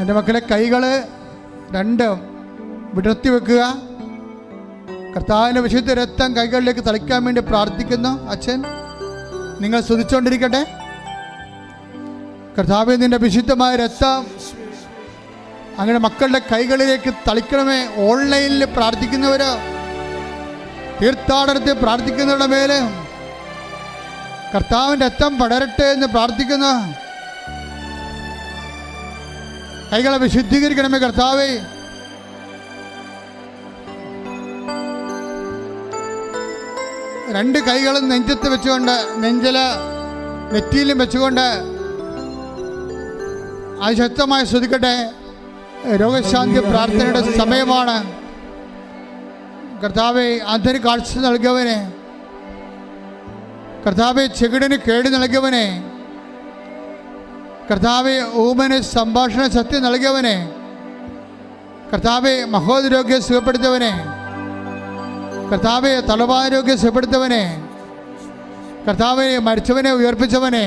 എന്റെ മക്കളെ കൈകൾ രണ്ട് വിടർത്തി വെക്കുക. കർത്താവിന്റെ വിശുദ്ധ രക്തം കൈകളിലേക്ക് തളിക്കാൻ വേണ്ടി പ്രാർത്ഥിക്കുന്നു. അച്ഛൻ നിങ്ങൾ സ്തുതിച്ചുകൊണ്ടിരിക്കട്ടെ കർത്താവ് നിന്റെ വിശുദ്ധമായ രക്തം അങ്ങനെ മക്കളുടെ കൈകളിലേക്ക് തളിക്കണമേ. ഓൺലൈനിൽ പ്രാർത്ഥിക്കുന്നവർ തീർത്ഥാടനത്തിൽ പ്രാർത്ഥിക്കുന്നവരുടെ മേലെ കർത്താവിന്റെ രക്തം പടരട്ടെ എന്ന് പ്രാർത്ഥിക്കുന്നു. കൈകളെ വിശുദ്ധീകരിക്കണമേ കർത്താവേ. രണ്ട് കൈകളും നെഞ്ചത്ത് വെച്ചുകൊണ്ട് നെഞ്ചിൽ നെറ്റിയിലും വെച്ചുകൊണ്ട് അത് ശ്രദ്ധിക്കട്ടെ. രോഗശാന്തി പ്രാർത്ഥനയുടെ സമയമാണ്. കർത്താവെ അതിന് കാഴ്ച നൽകിയവനെ കർത്താവെ ചെകിടിന് കേട് നൽകിയവനെ കർത്താവെ ഊമന് സംഭാഷണ സത്യം നൽകിയവനെ. കർത്താവെ മഹോദരോഗ്യം സുഖപ്പെടുത്തിയവനെ. കർത്താവെ തലവാരോഗ്യം സുഖപ്പെടുത്തവനെ കർത്താവെ മരിച്ചവനെ ഉയർപ്പിച്ചവനെ.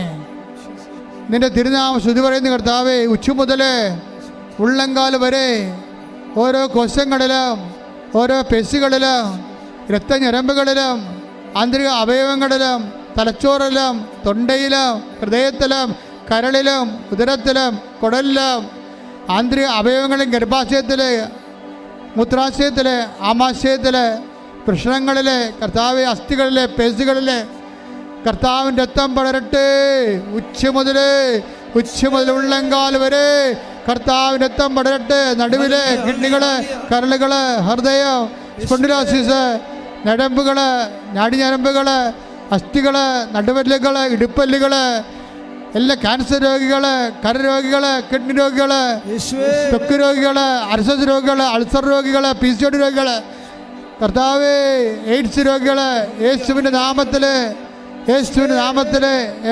നിന്റെ തിരുനാമം ശുതി പറയുന്ന കർത്താവെ ഉച്ച മുതൽ ഉള്ളങ്കാൽ വരെ ഓരോ കോശങ്ങളിലും ഓരോ പെസുകളിലും രക്തഞരമ്പുകളിലും ആന്തരിക അവയവങ്ങളിലും തലച്ചോറിലും തൊണ്ടയിലും ഹൃദയത്തിലും കരളിലും ഉദരത്തിലും കുടലിലും ആന്തരിക അവയവങ്ങളും ഗർഭാശയത്തിൽ മൂത്രാശയത്തിൽ ആമാശയത്തിൽ പ്രശ്നങ്ങളിൽ കർത്താവ് അസ്ഥികളിൽ പേസുകളിൽ കർത്താവിന്റെ രക്തം പടരട്ടെ. ഉച്ച മുതൽ ഉച്ച മുതൽ ഉള്ളങ്കാൽ വരെ കർത്താവിന്റെ രക്തം പടരട്ടെ. നടുവിലെ കിഡ്നികൾ കരളുകൾ ഹൃദയം സ്പോണ്ടിലോസിസ് ഞരമ്പുകൾ നാടിഞരമ്പുകൾ അസ്ഥികൾ നടുവല്ലുകൾ ഇടുപ്പല്ലുകൾ എല്ലാ ക്യാൻസർ രോഗികൾ കരരോഗികൾ കിഡ്നി രോഗികൾ തൊക്ക് രോഗികൾ അർസസ് രോഗികൾ അൾസർ രോഗികൾ പി സി ഒടി രോഗികൾ കർത്താവ് എയ്ഡ്സ് രോഗികൾ യേശുവിന്റെ നാമത്തിൽ യേശുവിന്റെ നാമത്തിൽ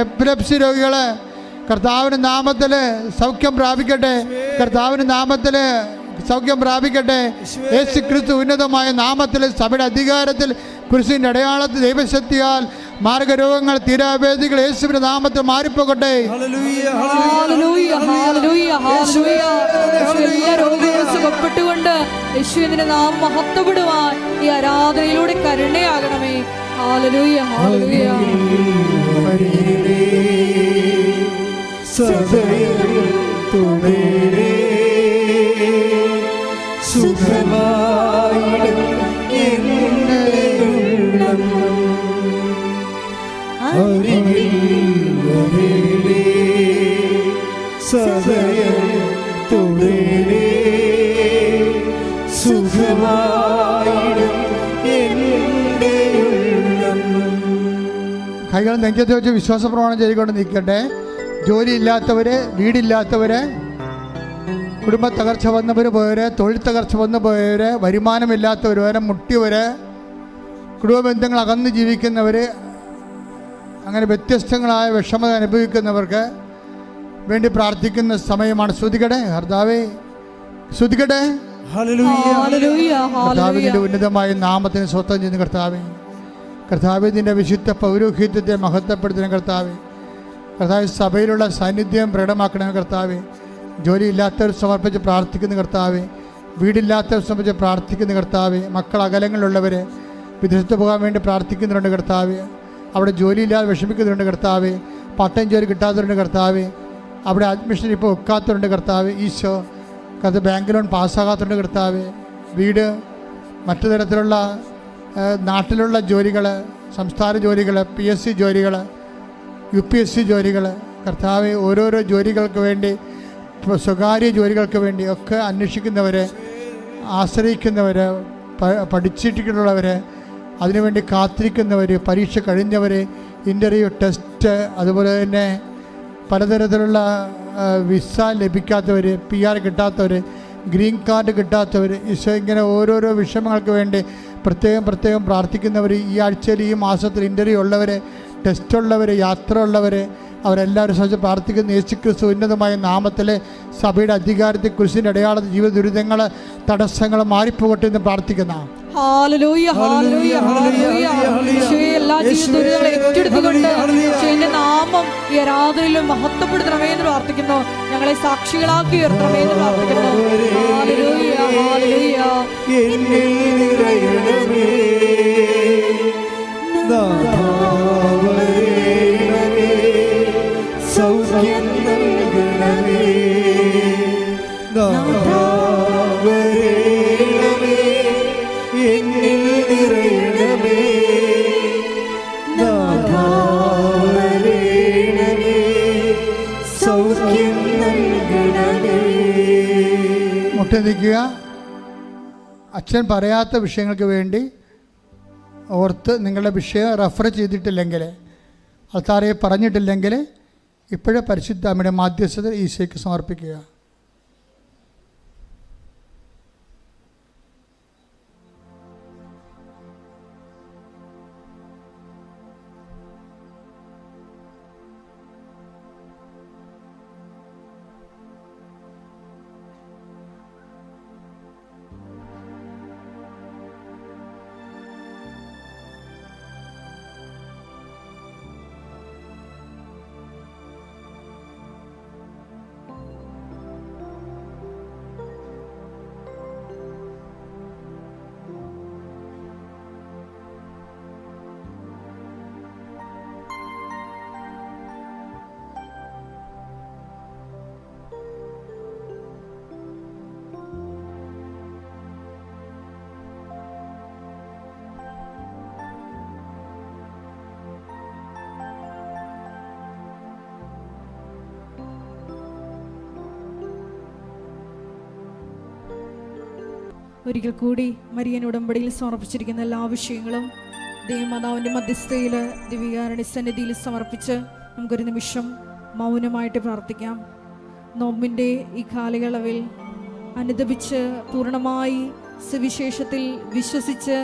എപ്പിലപ്സി രോഗികൾ കർത്താവിന്റെ നാമത്തിൽ സൗഖ്യം പ്രാപിക്കട്ടെ കർത്താവിന്റെ നാമത്തിൽ സൗഖ്യം പ്രാപിക്കട്ടെ. യേശു ക്രിസ്തു ഉന്നതമായ നാമത്തിൽ സഭയുടെ അധികാരത്തിൽ കുരിശിന്റെ അടയാളത്തിൽ ദൈവശക്തിയാൽ മാർഗരോഗങ്ങൾ തീരാവേദികൾ യേശുവിന്റെ നാമത്തിൽ മാറിപ്പോകട്ടെ. Hallelujah hallelujah, hallelujah, hallelujah. എല്ലാ രോഗങ്ങളും സുഖപ്പെട്ടുകൊണ്ട് യേശുവിന്റെ നാം മഹത്വപ്പെടുവാൻ ഈ ആരാധനയിലൂടെ കരുണയാകണമേ. ഹാലലൂയ ഹാലലൂയ സദയം സദയം തുടരേ കൈകൾ നെഞ്ചത്ത് വെച്ച് വിശ്വാസ പ്രമാണം ചെയ്തുകൊണ്ട് നിൽക്കട്ടെ. ജോലിയില്ലാത്തവര് വീടില്ലാത്തവര് കുടുംബ തകർച്ച വന്നവർ പോയവര് തൊഴിൽ തകർച്ച വന്നു പോയവര് വരുമാനമില്ലാത്തവർ വരെ മുട്ടിയവര് കുടുംബ ബന്ധങ്ങൾ അകന്ന് ജീവിക്കുന്നവർ അങ്ങനെ വ്യത്യസ്തങ്ങളായ വിഷമത അനുഭവിക്കുന്നവർക്ക് വേണ്ടി പ്രാർത്ഥിക്കുന്ന സമയമാണ്. ശ്രുതികടെ ഹർദാവേ ശ്രുതികടെ ഹാലലൂയ കർത്താവിന്റെ ഉന്നതമായ നാമത്തിന് സ്വത്തം ചെയ്യുന്ന കർത്താവേ. കർത്താവ് വിശുദ്ധ പൗരോഹിത്യത്തെ മഹത്വപ്പെടുത്തുന്ന കർത്താവേ. കർത്താവ് സഭയിലുള്ള സാന്നിധ്യം പ്രകടമാക്കണമേ കർത്താവേ. ജോലിയില്ലാത്തവർ സമർപ്പിച്ച് പ്രാർത്ഥിക്കുന്ന കർത്താവേ. വീടില്ലാത്തവർ സമർപ്പിച്ച് പ്രാർത്ഥിക്കുന്ന കർത്താവേ. മക്കൾ അകലങ്ങളിലുള്ളവർ വിദേശത്ത് പോകാൻ വേണ്ടി പ്രാർത്ഥിക്കുന്നുണ്ട് കർത്താവേ. അവിടെ ജോലിയില്ലാതെ വിഷമിക്കുന്നുണ്ട് കർത്താവേ. പട്ടം ജോലി കിട്ടാത്തവരുണ്ട് കർത്താവേ. അവിടെ അഡ്മിഷൻ ഇപ്പോൾ വെക്കാത്തവരുണ്ട് കർത്താവ്. ഈശോ കത്ത് ബാങ്ക് ലോൺ പാസ്സാകാത്തവരുണ്ട് കർത്താവ്. വീട് മറ്റു തരത്തിലുള്ള നാട്ടിലുള്ള ജോലികൾ സംസ്ഥാന ജോലികൾ പി എസ് സി ജോലികൾ യു പി എസ് സി ജോലികൾ കർത്താവ് ഓരോരോ ജോലികൾക്ക് വേണ്ടി സ്വകാര്യ ജോലികൾക്ക് വേണ്ടി ഒക്കെ അന്വേഷിക്കുന്നവർ ആശ്രയിക്കുന്നവർ പഠിച്ചിട്ടുള്ളവർ അതിനുവേണ്ടി കാത്തിരിക്കുന്നവർ പരീക്ഷ കഴിഞ്ഞവർ ഇന്റർവ്യൂ ടെസ്റ്റ് അതുപോലെ തന്നെ പലതരത്തിലുള്ള വിസ ലഭിക്കാത്തവർ പി ആർ കിട്ടാത്തവർ ഗ്രീൻ കാർഡ് കിട്ടാത്തവർ ഈശോ ഇങ്ങനെ ഓരോരോ വിഷമങ്ങൾക്ക് വേണ്ടി പ്രത്യേകം പ്രത്യേകം പ്രാർത്ഥിക്കുന്നവർ ഈ ആഴ്ചയിൽ ഈ മാസത്തിൽ ഇന്റർവ്യൂ ഉള്ളവർ ടെസ്റ്റ് ഉള്ളവർ യാത്ര ഉള്ളവർ അവരെല്ലാവരും സഹിച്ച് പ്രാർത്ഥിക്കുന്ന യേശു ക്രിസ്തു ഉന്നതമായ നാമത്തിൽ സഭയുടെ അധികാരത്തെ കുരിശിന്റെ അടയാളത്തിൽ ജീവിത ദുരിതങ്ങൾ തടസ്സങ്ങൾ മാറിപ്പോകട്ടെ എന്ന് പ്രാർത്ഥിക്കുന്ന എല്ലാ ജീവിതങ്ങളെ ഏറ്റെടുത്തുകൊണ്ട് എന്റെ നാമം ഈ ആരാധനയിലും മഹത്വപ്പെടുത്തണമേ എന്ന് പ്രാർത്ഥിക്കുന്നു. ഞങ്ങളെ സാക്ഷികളാക്കി ഉയർത്തണമേ എന്ന് പ്രാർത്ഥിക്കുന്നു. സൗഖ്യം നൽകണമേ. മുട്ടി നിൽക്കുക അച്ഛൻ പറയാത്ത വിഷയങ്ങൾക്ക് വേണ്ടി ഓർത്ത് നിങ്ങളുടെ വിഷയം റെഫർ ചെയ്തിട്ടില്ലെങ്കിൽ അത്താറയെ പറഞ്ഞിട്ടില്ലെങ്കിൽ ഇപ്പോഴേ പരിശുദ്ധ അമ്മയുടെ മാധ്യസ്ഥത ഈശോയ്ക്ക് സമർപ്പിക്കുക. ഒരിക്കൽ കൂടി മരിയൻ ഉടമ്പടിയിൽ സമർപ്പിച്ചിരിക്കുന്ന എല്ലാ വിഷയങ്ങളും ദൈവമാതാവിന്റെ മധ്യസ്ഥയിൽ ദിവ്യകാരണി സന്നിധിയിൽ സമർപ്പിച്ച് നമുക്കൊരു നിമിഷം മൗനമായിട്ട് പ്രാർത്ഥിക്കാം. നോമ്പിന്റെ ഈ കാലയളവിൽ അനുദപിച്ച് പൂർണമായി സുവിശേഷത്തിൽ വിശ്വസിച്ച്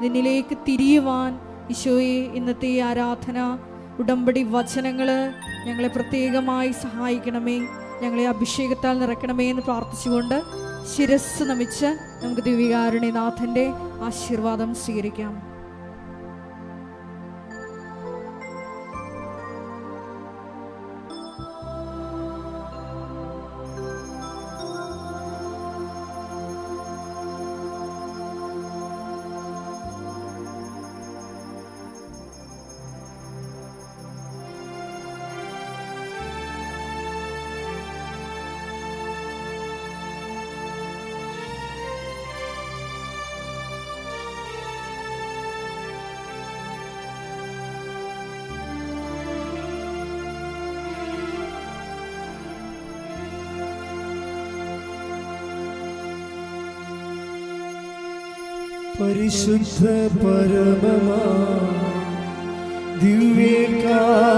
നിന്നിലേക്ക് തിരിയുവാൻ ഈശോയെ ഇന്നത്തെ ആരാധന ഉടമ്പടി വചനങ്ങൾ ഞങ്ങളെ പ്രത്യേകമായി സഹായിക്കണമേ ഞങ്ങളെ അഭിഷേകത്താൽ നിറയ്ക്കണമേ എന്ന് പ്രാർത്ഥിച്ചുകൊണ്ട് ശിരസ് നമിച്ച് നമുക്ക് ദിവ്യകാരുണ്യനാഥന്റെ ആശീർവാദം സ്വീകരിക്കാം. പരിശുദ്ധ പരമമാ ദിവ്യകാരുണ്യ